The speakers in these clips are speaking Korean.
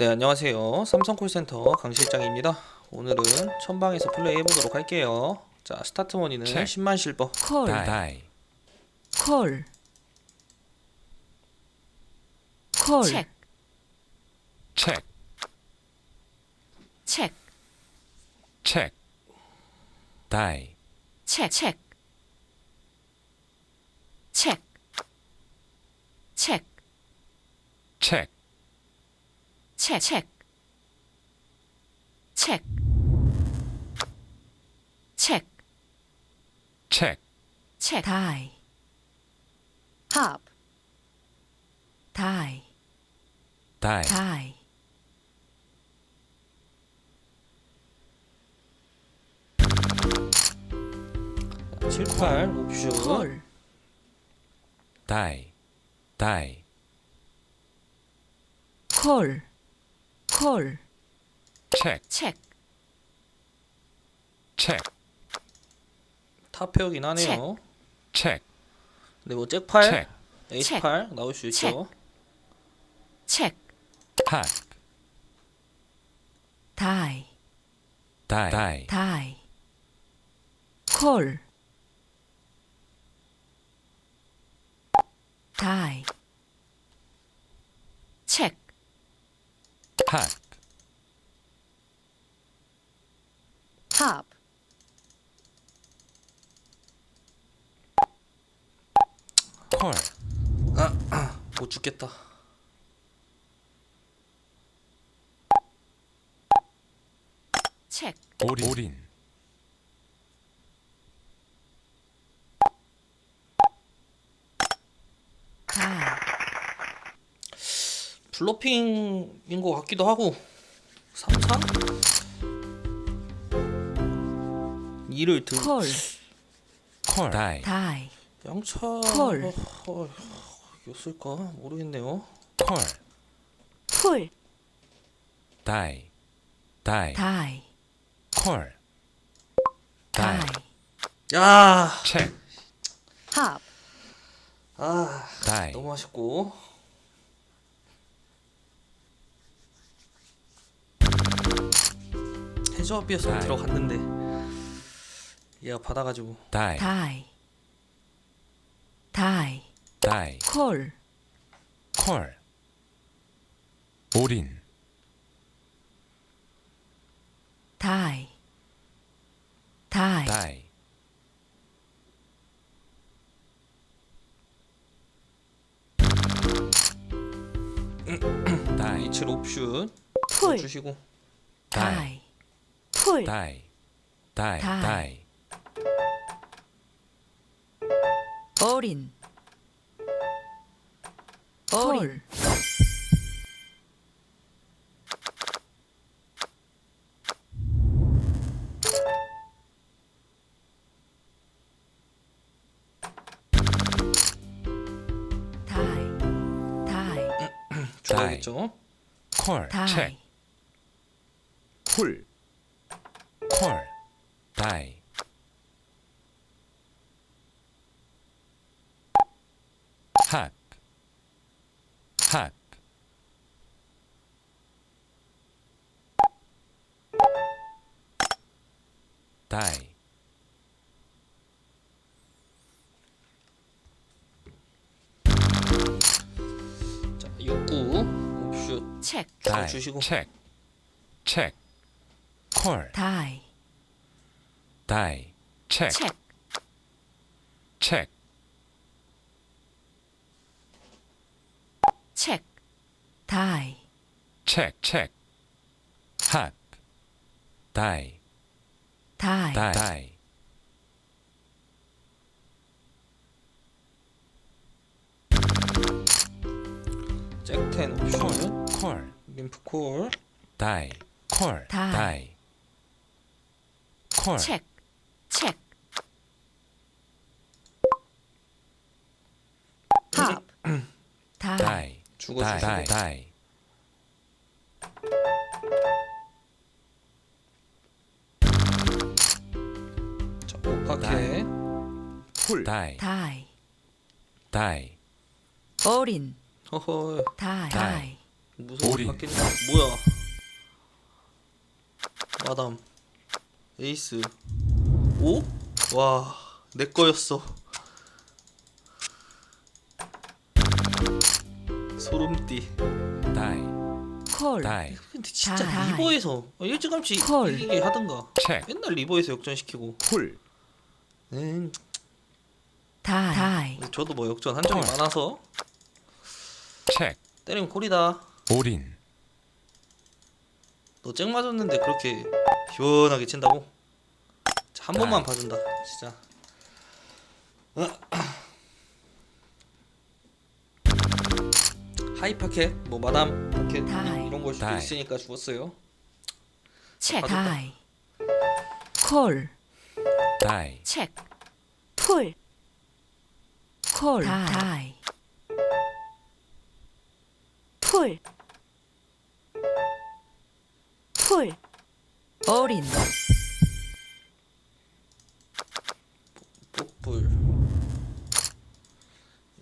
네, 안녕하세요. 삼성콜센터 강 실장입니다. 오늘은 천방에서 플레이 해보도록 할게요. 자, 스타트 머니는 체크. 10만 실버. 콜, die, die, 콜, 콜, 체크, check, 체크, check, die, 체크, 체크, 체크, 체크, check, 체크, 체크, 체크, 체크, check, 체크, 다이, 팝, 다이, die, 다이, 자, 7, 8 옵션. 콜, die, die, 콜, 콜, check, 체크, check, 탑 페어긴 하네요. check, 네, 뭐 잭8, check, H8 나올 수 있죠. 체크, hack, 다이, die, die, 다이, 콜, 다이, 체크, hack, 팝, call, 못 죽겠다. 체크, 올인, 올인, 다이, 블러핑인 것 같기도 하고. 3차? 2를 등. 콜, call, die, 다이, 양차. 콜. 어, 어, 였을까? 모르겠네요. call, 콜, die, die, 다이, call, 다이, 야! 팝, 아, die, 너무 아쉽고. 해저업이었으면 아이. 들어갔는데 얘가 받아가지고 die, 다이, 다이, die, 콜, call, 올인, 다이, 다이, die, die, 이칠 옵슛 콜, 주시고 die, 다이, 콜, die, die, Die. die, 어린, 어린, 다이, 다이, call, check, 다이, 쿨, call, die, hack, hack, die, 자69 옵슛 체크, die, 주시고. check, check, call, 다이, die, check, 체크, check, 체크, 다이, check, check, hack, die, 다이, die, die, 잭10 옵슛 call, call, 림프 콜 die, call, Die. die, call, 체크, 체크, 팝, 다이, die, 죽어주시고 die, die, 자 오파케 쿨, die, 다이, die, 어린, 허허. 다이, 다이. 다이, 무서워 오리. 바뀌는 뭐야? 마담. 에이스. 오? 와, 내 거였어. 소름띠. 다이 콜 다이 근데 진짜 다. 리버에서 일찌감치 콜. 이기게 하든가. 체크 맨날 리버에서 역전시키고. 콜 음, 다이 다이 저도 뭐 역전 한 적이 콜. 많아서 체크 때리면 콜이다. 올인 너 쨍 맞았는데 그렇게 시원하게 친다고? 자, 한 번만. 봐준다, 진짜. 하이 파켓, 뭐 마담 파켓 다이. 이런 걸 수도 다이. 있으니까 죽었어요. 체크. 다이 콜 다이 체크. 풀. 콜 다이 풀. 풀. 올인 뽀불,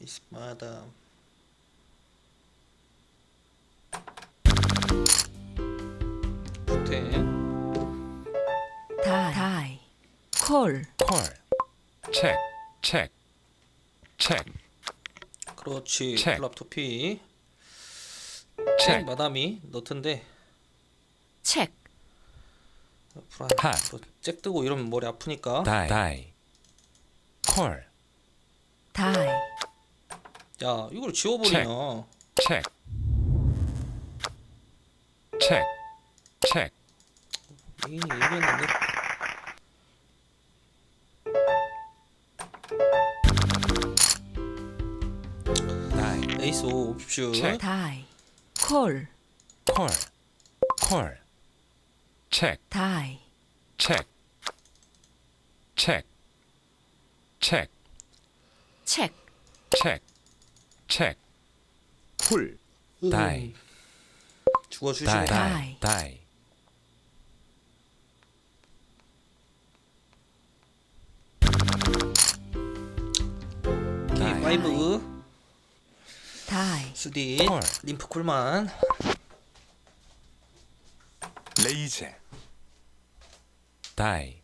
이스 마담. 부태, 다이 콜. 콜. 체크 체크 체크 그렇지. 체크. 플랍 토피. 체크 마담이 너트인데. 체크. 불안. 핫. 뭐잭 뜨고 이러면 머리 아프니까. 다이 다이 콜. 다이 야 이걸 지워버리냐. 체크 체크 체크 이게 얘기했는데. 다이. 에이스 오 옵션 체크. 다이. 콜. 콜. 콜. 체크 다이. 체크 체크 체크 체크. 체크 체크 풀 다이 다이. 다이. 다이. K 다이. 5 다이. 수디 콜. 림프 쿨만. 레이저 다이.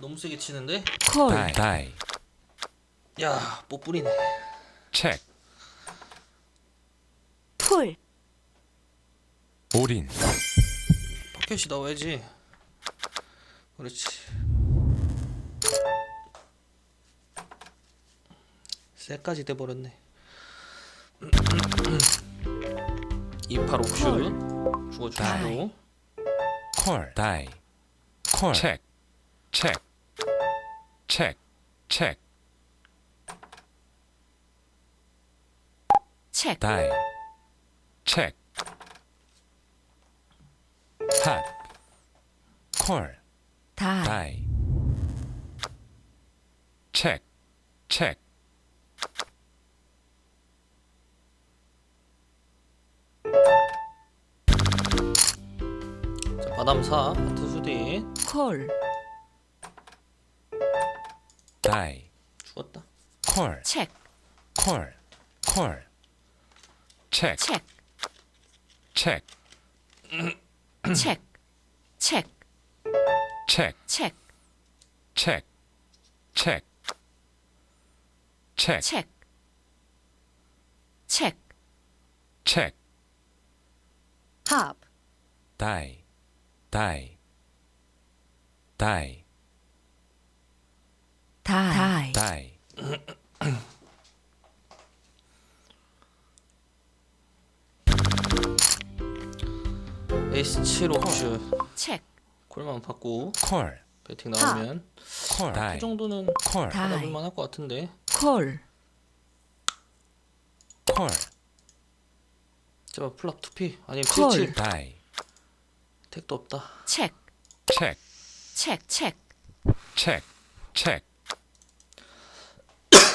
너무 세게 치는데? 콜. 다이. 다이. 야못 뿌리네. 체크. 풀. 올인 파켓이 나와야지? 그렇지. 쇠까지 돼버렸네. 28 옵션 죽어주시고. 콜. 다이. 콜. 체크 체크. 체크. 체크. 체크. 다이. 체크 핫콜 다이 다이 체크 체크. 자 바담 4 하트 수디 콜. 다이. 죽었다. 콜. 체크. 콜 콜. 체크. 체 크. 체크 체크. 체크. 체크 체크. 체크 체크 체크 체크. 체크. 체크 합. 다이 다이 다이 다이 다이 에이스 7 옵션 체크. 콜만 받고 콜. 배팅 나오면 콜. 이 다이. 정도는 콜. 다이. 받아볼만 할 것 같은데. 콜. 콜. 제발 플랍 투피 아니면 콜. 77 다이. 택도 없다. 체크. 체크 체크. 체크. 체크 체크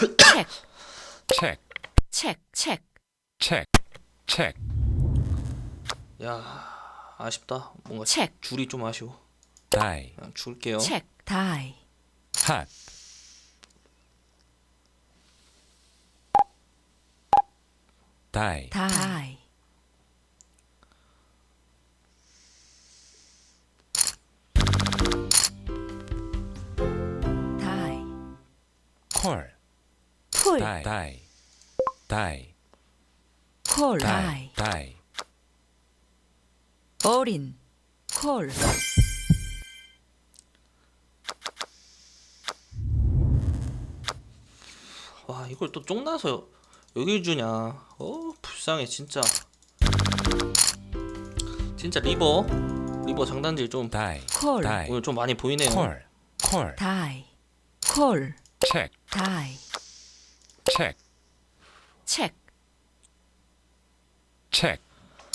체크. 체크 체크. 체크. 체크 체크 야 아쉽다. 뭔가 책. 줄이 좀 아쉬워. die, 그냥 줄게요. 책 die hot, die, die die call, 풀 die, die, die, 콜 die, die, 어린 콜. 와 이걸 또 쫑나서 여기 주냐? 어 불쌍해 진짜. 진짜 리버 리버 장단질 좀 다이, 콜. 다이, 오늘 좀 많이 보이네요. 콜, 콜, 다이 콜. 체크, 다이. 체크, 체크, 체크,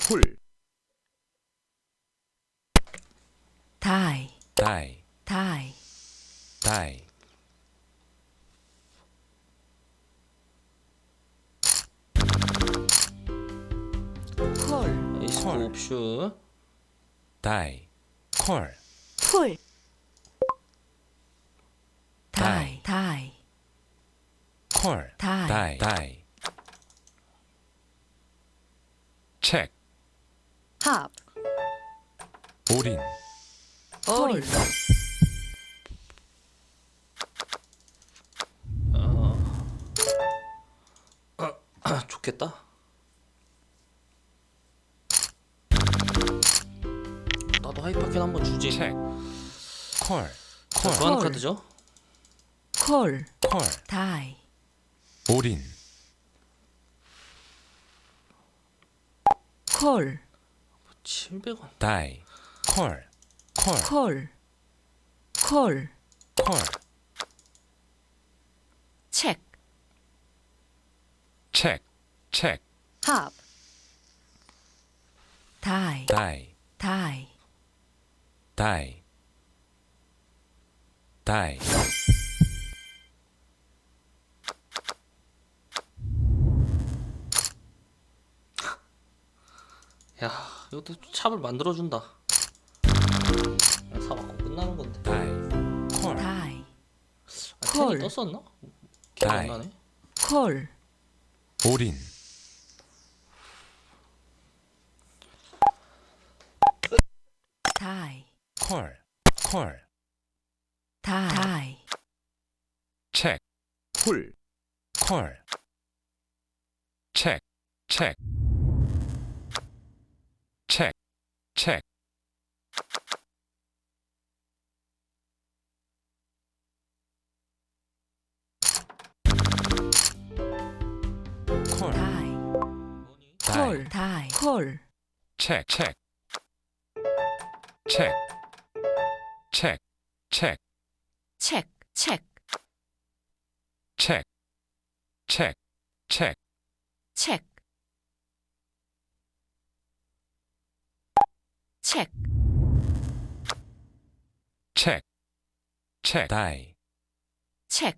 콜, die, die, die. die. 콜, 이스 콜. 옵슈. die, call pull die die, call die die, die. check, hop, 올인. 어린 아, 좋겠다. 나도 하이파켓 한번 주지. 체크, 콜, 자, 콜, 좋아하는 콜. 카드죠? 콜. 콜, 다이. 올인, 콜. 700원. 다이, 콜, 콜, 콜 콜 콜, 체크, 체크, 체크, 합, 다이. 다이, 다이. 다이, 다이, 야 이것도 찹을 만들어준다 그냥 사갖고 끝나는 건데. 다이, 콜, 다이. 아, 콜. 텐이 떴었나? 기억 안 다이. 나네. 콜. 올인, 다이. 콜, 콜, 다이. 체크, 콜, 콜, 체크, 콜 체크, 체크, 체크, 체크, 체크, 체크, 체크, 체크, 체크, 체크, 체크, 체크, 체크, 체크, 다이, 체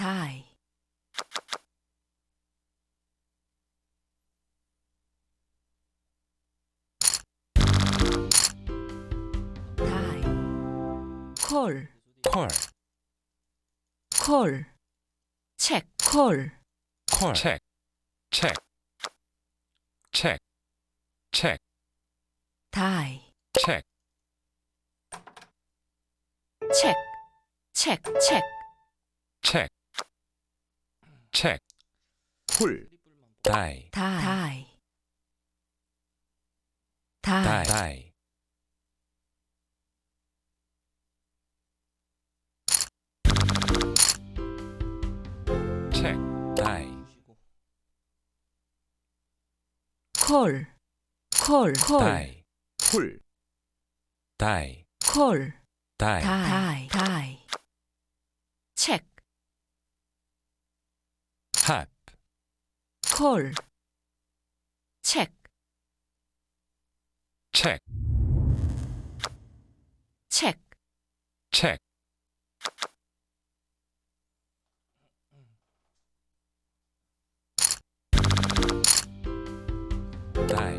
die. die. 콜, 콜, 콜, 책, 콜, 콜, 책, 책, 책, 책, die. 책, 책, 책, 책. 체크, 콜, 다이, 다이. 다이, 다이. 다이, 체크, 다이, 콜. 콜. 콜 다이, 콜, 다이, 콜. 다이, 다이. 다이. 체크, 탑, 콜, 책, 책, 책, 책, 다이,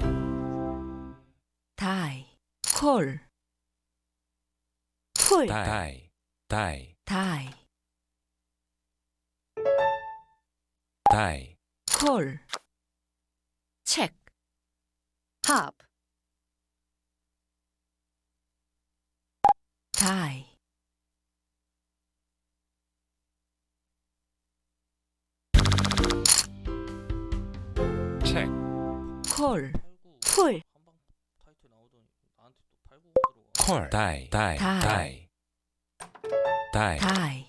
다이, 콜, 풀, 다이, 다이, 다이. die, 콜, 책, 합, die. check, 콜, 풀, 한방 타이틀 나오더니 나한테 또 팔고 들어가. call, die, die, die, die, 다이,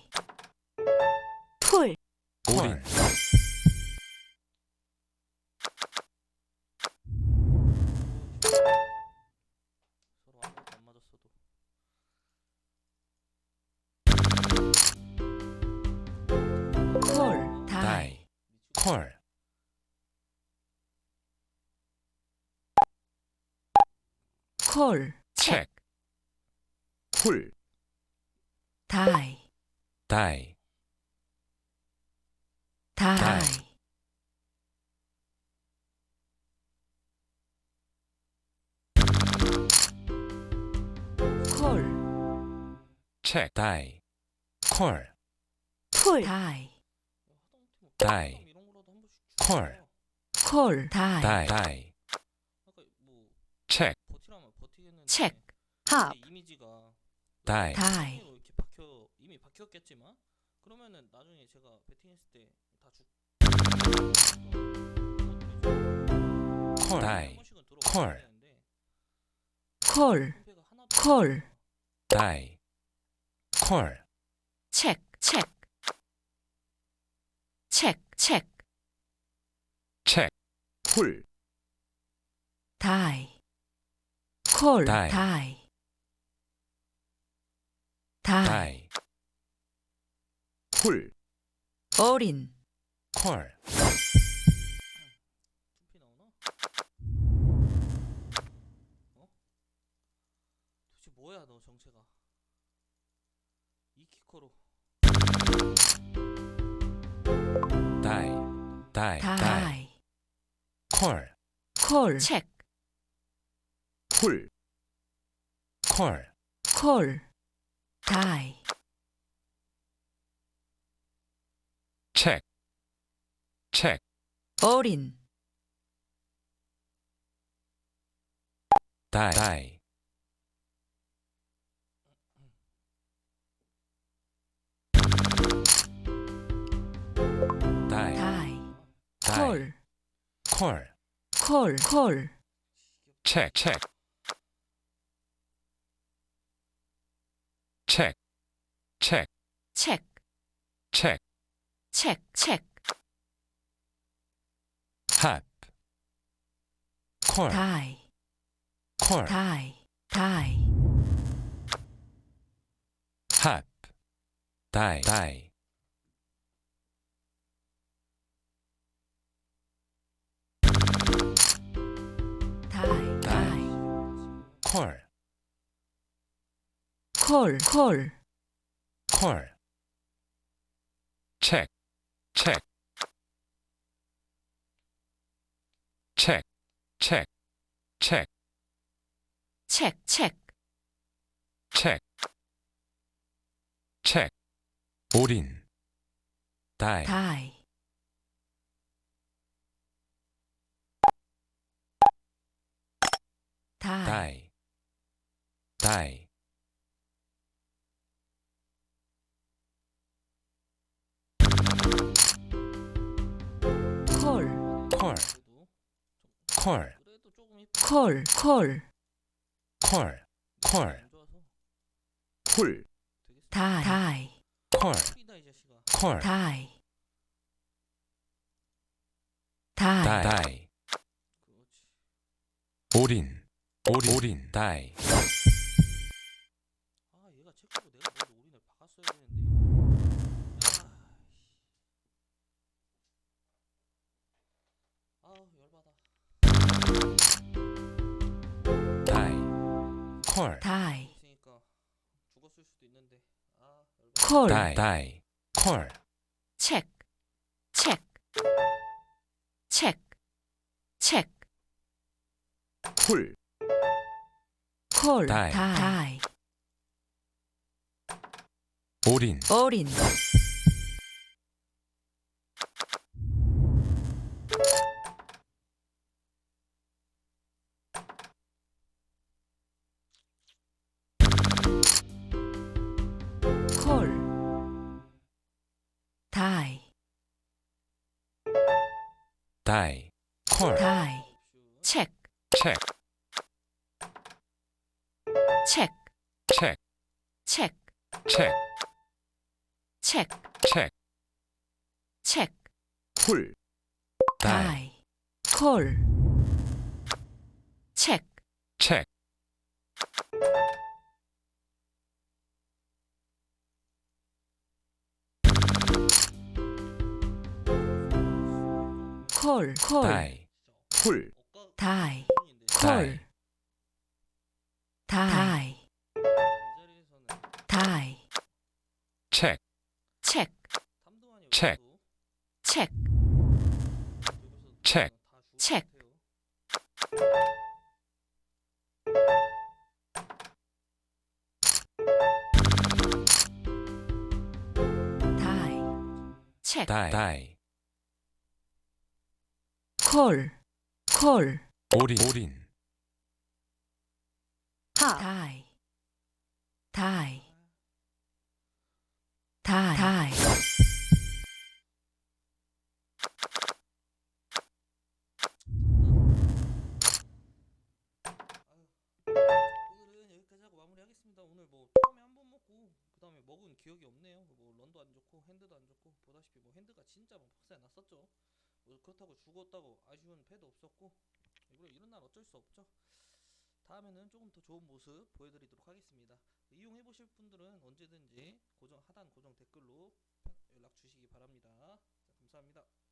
풀, call, 콜 콜. 체크. 콜 다이. 다이. 다이. 콜. 체크. 다이. 콜. 콜. 다이. 다이. 콜. 콜 다이 다이 다이 뭐 버티라면 버티겠는데. 제 합. 이미지가 다이 다이 이렇게 박혀 이미 박혔겠지만 그러면은 나중에 제가 배팅했을 때다 죽. 콜한 다이 콜. 콜 콜. 다이 콜 체크, 체크. 체크 콜 다이. 콜 다이. 다이. 다이. 다이. 콜 어린. 콜. 투피 나오나? 어? 도대체 뭐야 너 정체가? 이키코로. 다이. 다이. 다이. 다이 콜콜 체크. 콜콜 콜 다이. 체크 체크 어린. 다이. 다이. 콜콜 콜콜 체크 체크 체크 체크 체크, 체크 체크, 체크. 핫콜 다이 콜 다이 다이 핫 다이 다이 콜 콜 콜콜 체크 체크. 체크 체크 체크. 체크, 체크. 체크 체크. 올인 다이. 다이. 다이. 다이 다이 콜. 콜. 콜. 콜 콜. 콜. 콜. 콜. 다이. 콜. 콜. 다이. 다이. 다이. 다이 그렇지. 올인 올인. 올인. 다이 콜. 다이. 있으니까 죽었을 수도 있는데. 아. 콜. 다이. 다이 콜. 체크, 체크. 체크, 체크. 콜. 콜. 다이. 다이. 올인. 어린 ได้ 콜, 콜, 다이. 콜. 다이, 콜, 다이, 다이, 책 책, 책. 책, 책. 책. 다이, 책, 다이. 다이. 콜, 콜, 올인, 올인, 다이, 다이, 다이, 다이, 오늘은 여기까지 하고 마무리하겠습니다. 오늘 뭐 처음에 한 번 먹고 그 다음에 먹은 기억이 없네요. 뭐 런도 안 좋고 핸드도 안 좋고 보다시피 뭐 핸드가 진짜 막 박살 났었죠. 뭐 그렇다고 죽었다고 아쉬운 패도 없었고 이런, 이런 날 어쩔 수 없죠. 다음에는 조금 더 좋은 모습 보여드리도록 하겠습니다. 이용해 보실 분들은 언제든지 고정 하단 고정 댓글로 연락 주시기 바랍니다. 자, 감사합니다.